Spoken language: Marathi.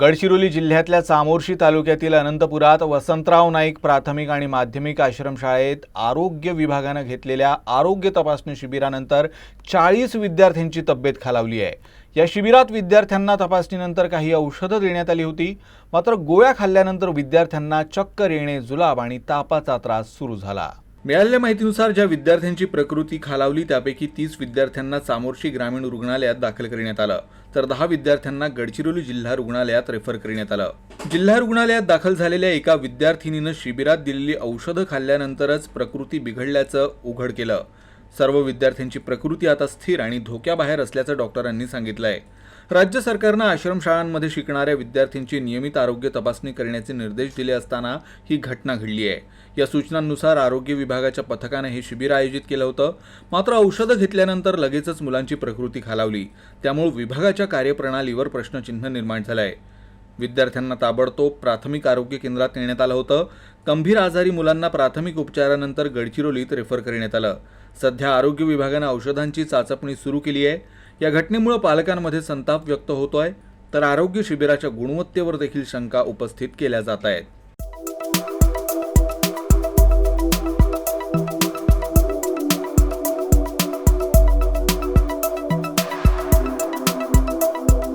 गडचिरोली जिल्ह्यातल्या चामोर्शी तालुक्यातील अनंतपुरात वसंतराव नाईक प्राथमिक आणि माध्यमिक आश्रमशाळेत आरोग्य विभागानं घेतलेल्या आरोग्य तपासणी शिबिरानंतर चाळीस विद्यार्थ्यांची तब्येत खालावली आहे. या शिबिरात विद्यार्थ्यांना तपासणीनंतर काही औषधं देण्यात आली होती. मात्र गोळ्या खाल्ल्यानंतर विद्यार्थ्यांना चक्कर येणे जुलाब आणि तापाचा त्रास सुरू झाला. मिळालेल्या माहितीनुसार ज्या विद्यार्थ्यांची प्रकृती खालावली त्यापैकी तीस विद्यार्थ्यांना चामोर्शी ग्रामीण रुग्णालयात दाखल करण्यात आलं. तर दहा विद्यार्थ्यांना गडचिरोली जिल्हा रुग्णालयात रेफर करण्यात आलं. जिल्हा रुग्णालयात दाखल झालेल्या एका विद्यार्थिनीनं शिबिरात दिलेली औषधं खाल्ल्यानंतरच प्रकृती बिघडल्याचं उघड केलं. सर्व विद्यार्थ्यांची प्रकृती आता स्थिर आणि धोक्याबाहेर असल्याचं डॉक्टरांनी सांगितलं आहे राज्य सरकारनं आश्रमशाळांमध्ये शिकणाऱ्या विद्यार्थ्यांची नियमित आरोग्य तपासणी करण्याचे निर्देश दिले असताना ही घटना घडली आहे. या सूचनांनुसार आरोग्य विभागाच्या पथकानं हे शिबिर आयोजित केलं होतं. मात्र औषधं घेतल्यानंतर लगेचच मुलांची प्रकृती खालावली. त्यामुळे विभागाच्या कार्यप्रणालीवर प्रश्नचिन्ह निर्माण झालं आहे विद्यार्थ्यांना ताबडतोब प्राथमिक आरोग्य केंद्रात नेण्यात आलं होतं. गंभीर आजारी मुलांना प्राथमिक उपचारानंतर गडचिरोलीत रेफर करण्यात आलं. सध्या आरोग्य विभागानं औषधांची चाचपणी सुरू केली आहे. या घटनेमुळं पालकांमध्ये संताप व्यक्त होतो आहे तर आरोग्य शिबिराच्या गुणवत्तेवर देखील शंका उपस्थित केल्या जात आहेत.